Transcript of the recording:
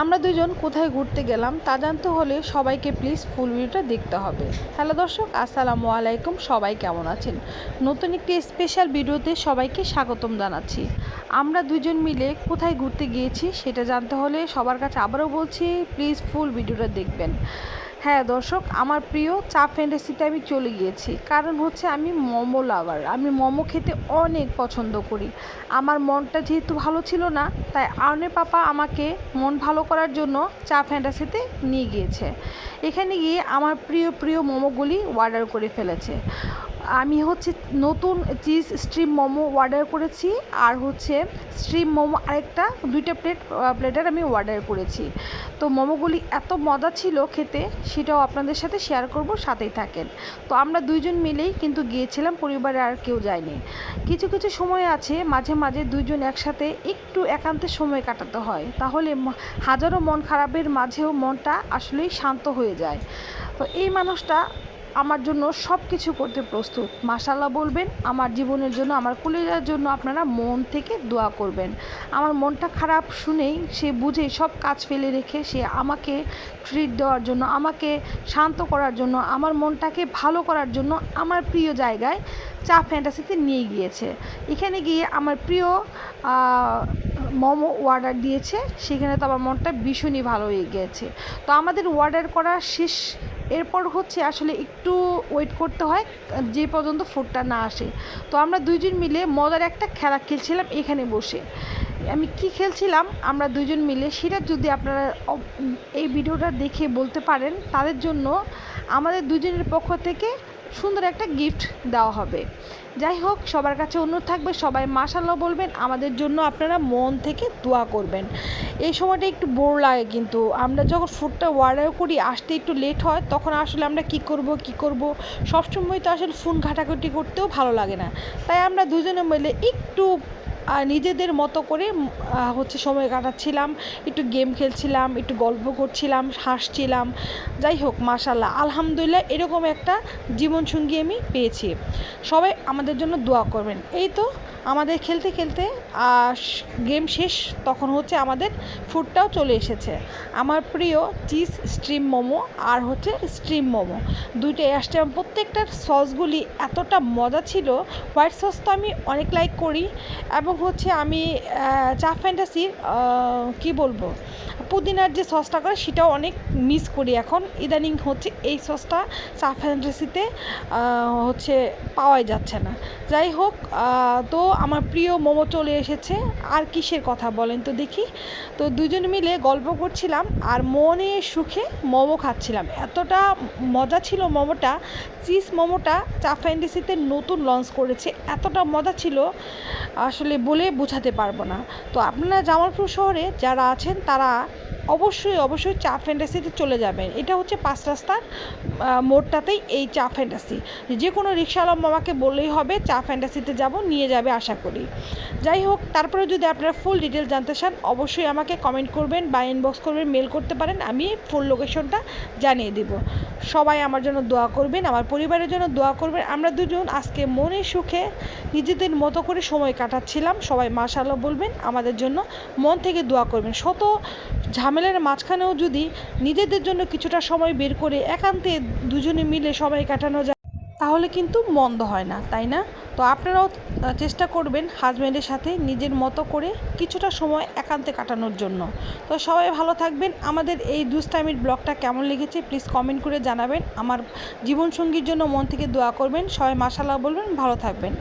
আমরা দুজন কোথায় ঘুরতে গেলাম তা জানতে হলে সবাইকে প্লিজ ফুল ভিডিওটা দেখতে হবে। হ্যালো দর্শক, আসসালামু আলাইকুম, সবাই কেমন আছেন? নতুন একটি স্পেশাল ভিডিওতে সবাইকে স্বাগতম জানাচ্ছি। আমরা দুজন মিলে কোথায় ঘুরতে গিয়েছি সেটা জানতে হলে সবার কাছে আবারও বলছি প্লিজ ফুল ভিডিওটা দেখবেন। হ্যাঁ দর্শক, আমার প্রিয় চা ফ্যান্টাসিতে আমি চলে গিয়েছি। কারণ হচ্ছে আমি মোমো লাভার আমি মোমো খেতে অনেক পছন্দ করি। আমার মনটা যেহেতু ভালো ছিল না, তাই আর্নে পাপা আমাকে মন ভালো করার জন্য চা ফ্যান্টাসিতে নিয়ে গিয়েছে। এখানে গিয়ে আমার প্রিয় প্রিয় মোমোগুলি অর্ডার করে ফেলেছে। আমি হচ্ছে নতুন চিজ স্ট্রিম মোমো অর্ডার করেছি, আর হচ্ছে স্ট্রিম মোমো আরেকটা, দুইটা প্লেট প্লেটার আমি অর্ডার করেছি। তো মোমোগুলি এত মজা ছিল খেতে, সেটাও আপনাদের সাথে শেয়ার করব, সাথেই থাকেন। তো আমরা দুইজন মিলেই কিন্তু গিয়েছিলাম, পরিবারে আর কেউ যায়নি। কিছু কিছু সময় আছে, মাঝে মাঝে দুইজন একসাথে একটু একান্তে সময় কাটাতে হয়। তাহলে হাজারো মন খারাপের মাঝেও মনটা আসলেই শান্ত হয়ে যায়। তো এই মানুষটা আমার জন্য সব কিছু করতে প্রস্তুত। মাসাল্লাহ বলবেন, আমার জীবনের জন্য, আমার কলেজার জন্য আপনারা মন থেকে দোয়া করবেন। আমার মনটা খারাপ শুনেই সে বুঝে সব কাজ ফেলে রেখে সে আমাকে ট্রিট দেওয়ার জন্য, আমাকে শান্ত করার জন্য, আমার মনটাকে ভালো করার জন্য আমার প্রিয় জায়গায় চা ফ্যান্টাসিতে নিয়ে গিয়েছে। এখানে গিয়ে আমার প্রিয় মোমো অর্ডার দিয়েছে, সেখানে তো আমার মনটা ভীষণই ভালো হয়ে গিয়েছে তো আমাদের অর্ডার করা শেষ এরপর হচ্ছে আসলে একটু ওয়েট করতে হয়, যে পর্যন্ত ফুডটা না আসে। তো আমরা দুইজন মিলে মজার একটা খেলা খেলছিলাম এখানে বসে। আমি কি খেলছিলাম? আমরা দুজন মিলে। সেটা যদি আপনারা এই ভিডিওটা দেখে বলতে পারেন, তাদের জন্য আমাদের দুজনের পক্ষ থেকে সুন্দর একটা গিফট দেওয়া হবে। যাই হোক, সবার কাছে অনুরোধ থাকবে, সবাই মাশাল্লাহ বলবেন, আমাদের জন্য আপনারা মন থেকে দোয়া করবেন। এই সময়টা একটু বোর লাগে কিন্তু, আমরা যখন ফুডটা অর্ডার করি, আসতে একটু লেট হয়, তখন আসলে আমরা কি করব কি করব? সবসময় তো আসলে ফোন ঘাটাঘাটি করতেও ভালো লাগে না। তাই আমরা দুজনে মিলে একটু নিজেদের মতো করে হচ্ছে সময় কাটাচ্ছিলাম, একটু গেম খেলছিলাম, একটু গল্প করছিলাম, হাসছিলাম, যাই হোক মাশাল্লাহ আলহামদুলিল্লাহ এরকম একটা জীবনসঙ্গী আমি পেয়েছি। সবাই আমাদের জন্য দোয়া করবেন। এই তো আমাদের খেলতে খেলতে গেম শেষ, তখন হচ্ছে আমাদের ফুডটাও চলে এসেছে। আমার প্রিয় চিজ স্ট্রিম মোমো আর হচ্ছে স্ট্রিম মোমো। দুইটাই আসছে। প্রত্যেকটার সসগুলি এতটা মজা ছিল। হোয়াইট সস তো আমি অনেক লাইক করি এবং হচ্ছে আমি চা ফ্যান্টাসির কী বলব? পুদিনার যে সসটা করে, সেটাও অনেক মিস করি এখন। ইদানিং হচ্ছে এই সসটা চা ফ্যান্টাসিতে হচ্ছে পাওয়াই যাচ্ছে না। যাই হোক তো আমার প্রিয় মোমো চলে এসেছে। আর কিসের কথা বলেন তো দেখি। তো দুজন মিলে গল্প করছিলাম আর মনে সুখে মোমো খাচ্ছিলাম। এতটা মজা ছিল মোমোটা চিজ মোমোটা চা ফ্যান্টাসিতে নতুন লঞ্চ করেছে। এতটা মজা ছিল, আসলে বলে বোঝাতে পারব না। তো আপনারা জামালপুর শহরে যারা আছেন, তারা অবশ্যই অবশ্যই চা ফ্যান্টাসিতে চলে যাবেন। এটা হচ্ছে পাঁচ রাস্তার মোড়টাতেই এই চা ফ্যান্টাসি যে কোনো রিক্সাওয়ালা মামাকে বললেই হবে, চা ফ্যান্টাসিতে যাব, নিয়ে যাবে আশা করি। যাই হোক, তারপরে যদি আপনারা ফুল ডিটেল জানতে চান, অবশ্যই আমাকে কমেন্ট করবেন বা ইনবক্স করবেন মেল করতে পারেন, আমি ফুল লোকেশনটা জানিয়ে দেব। সবাই আমার জন্য দোয়া করবেন, আমার পরিবারের জন্য দোয়া করবেন। আমরা দুজন আজকে মনে সুখে নিজেদের মতো করে সময় কাটাচ্ছিলাম। সবাই মাশাল্লাহ বলবেন, আমাদের জন্য মন থেকে দোয়া করবেন। শত ঝামেলার মাঝখানেও যদি নিজেদের জন্য কিছুটা সময় বের করে একান্তে দুজনে মিলে সবাই কাটানো যায়, তাহলে কিন্তু মন্দ হয় না, তাই না? তো আপনারাও চেষ্টা করবেন হাজব্যান্ডের সাথে নিজের মতো করে কিছুটা সময় একান্তে কাটানোর জন্য। তো সবাই ভালো থাকবেন। আমাদের এই দুষ্টামির ব্লগটা কেমন লেগেছে প্লিজ কমেন্ট করে জানাবেন। আমার জীবনসঙ্গীর জন্য মন থেকে দোয়া করবেন। সবাই মাসাল্লাহ বলবেন, ভালো থাকবেন।